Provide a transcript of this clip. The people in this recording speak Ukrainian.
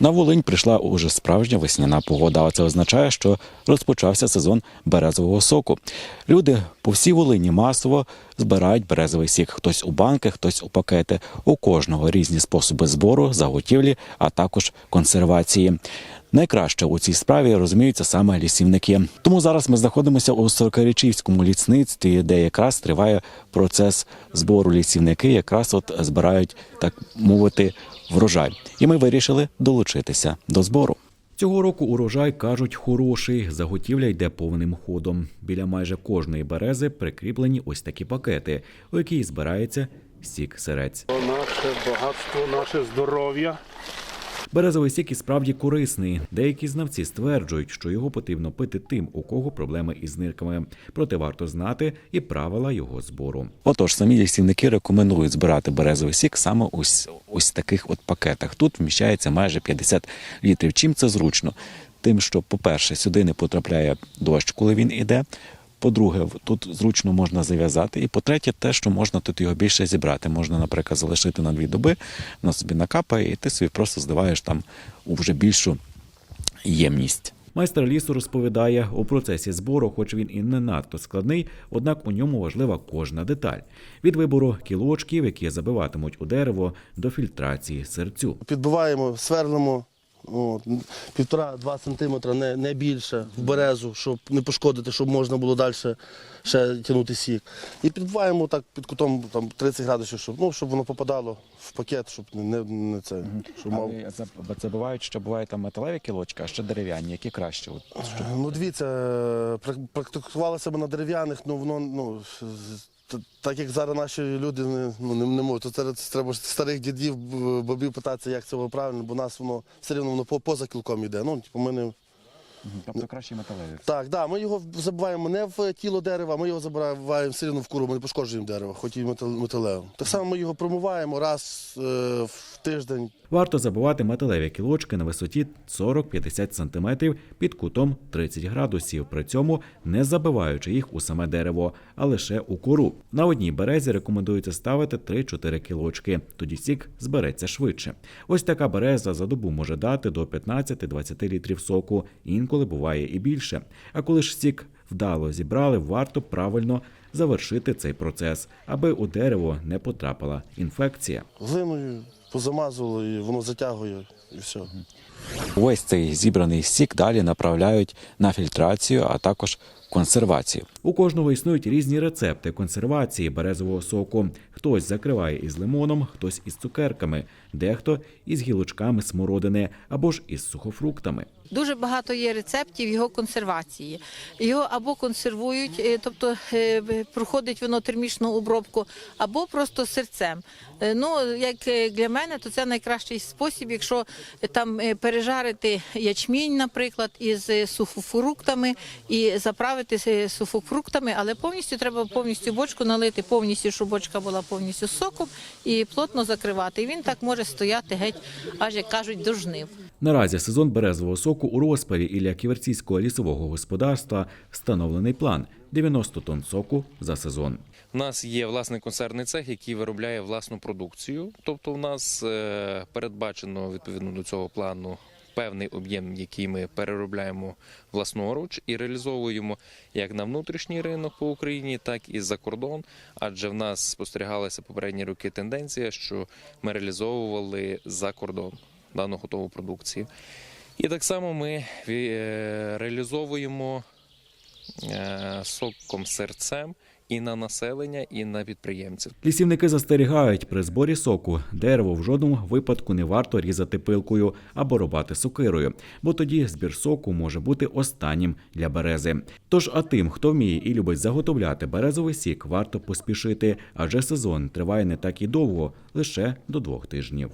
На Волинь прийшла уже справжня весняна погода. А це означає, що розпочався сезон березового соку. Люди по всій Волині масово збирають березовий сік. Хтось у банки, хтось у пакети. У кожного різні способи збору, заготівлі, а також консервації. Найкраще у цій справі розуміються саме лісівники. Тому зараз ми знаходимося у Сорокарічівському лісництві, де якраз триває процес збору лісівники, якраз от збирають так мовити врожай. І ми вирішили долучитися до збору. Цього року урожай кажуть хороший. Заготівля йде повним ходом. Біля майже кожної берези прикріплені ось такі пакети, у які збирається сік сирець. Наше багатство, наше здоров'я. Березовий сік і справді корисний. Деякі знавці стверджують, що його потрібно пити тим, у кого проблеми із нирками. Проте варто знати і правила його збору. Отож, самі лісівники рекомендують збирати березовий сік саме ось ось таких от пакетах. Тут вміщається майже 50 літрів. Чим це зручно? Тим, що, по-перше, сюди не потрапляє дощ, коли він іде. По-друге, тут зручно можна зав'язати. І по-третє, те, що можна тут його більше зібрати. Можна, наприклад, залишити на дві доби, воно собі накапає, і ти собі просто зливаєш там у вже більшу ємність. Майстер лісу розповідає, у процесі збору, хоч він і не надто складний, однак у ньому важлива кожна деталь: від вибору кілочків, які забиватимуть у дерево, до фільтрації серцю. Підбиваємо, сверлимо півтора-два сантиметра, не, не більше в березу, щоб не пошкодити, щоб можна було далі ще тягнути сік. І підбиваємо так під кутом там, 30 градусів, щоб, ну, щоб воно попадало в пакет, щоб не, не це. Щоб мав... це бувають, що бувають там металеві кілочки, а ще дерев'яні, які краще. От, Ну, дивіться, прак- практикували себе на дерев'яних, ну воно ну. Так як зараз наші люди не, ну, не, не можуть, то це, це треба старих дідів, бабів питатися, як це було правильно, бо нас воно все рівно воно по- поза кілком йде. Ну, типу, ми не, Тобто краще металеві. так, да, ми його забиваємо не в тіло дерева, ми його забиваємо все рівно в куру, ми не пошкоджуємо дерево, хоч і метал- металевим. Так само ми його промиваємо раз е, в тиждень. Варто забивати металеві кілочки на висоті 40-50 см під кутом 30 градусів, при цьому не забиваючи їх у саме дерево, а лише у кору. На одній березі рекомендується ставити 3-4 кілочки, тоді сік збереться швидше. Ось така береза за добу може дати до 15-20 літрів соку, інколи буває і більше. А коли ж сік вдало зібрали, варто правильно завершити цей процес, аби у дерево не потрапила інфекція. Глиною позамазували і воно затягує і все. Ось цей зібраний сік далі направляють на фільтрацію, а також консервацію. У кожного існують різні рецепти консервації березового соку. Хтось закриває із лимоном, хтось із цукерками, дехто із гілочками смородини або ж із сухофруктами. Дуже багато є рецептів його консервації. Його або консервують, е, тобто е, проходить воно термічну обробку, або просто серцем. Е, Ну, як для мене, то це найкращий спосіб, якщо там е, пережарити ячмінь, наприклад, із суфофруктами сухофруктами і заправити суфофруктами, сухофруктами, але повністю треба повністю бочку налити, повністю, щоб бочка була повністю соком і плотно закривати. І він так може стояти геть, аж як кажуть, до жнив. Наразі сезон березового соку у розпалі і для ківерцівського лісового господарства встановлений план 90 тонн соку за сезон. У нас є власний концерний цех, який виробляє власну продукцію. Тобто, у нас е, передбачено відповідно до цього плану певний об'єм, який ми переробляємо власноруч і реалізовуємо як на внутрішній ринок по Україні, так і за кордон. Адже в нас спостерігалася попередні роки тенденція, що ми реалізовували за кордон дану готову продукцію. І так само ми е, реалізовуємо е, соком серцем і на населення, і на підприємців. Лісівники застерігають, при зборі соку дерево в жодному випадку не варто різати пилкою або рубати сокирою, бо тоді збір соку може бути останнім для берези. Тож, а тим, хто вміє і любить заготовляти березовий сік, варто поспішити, адже сезон триває не так і довго, лише до двох тижнів.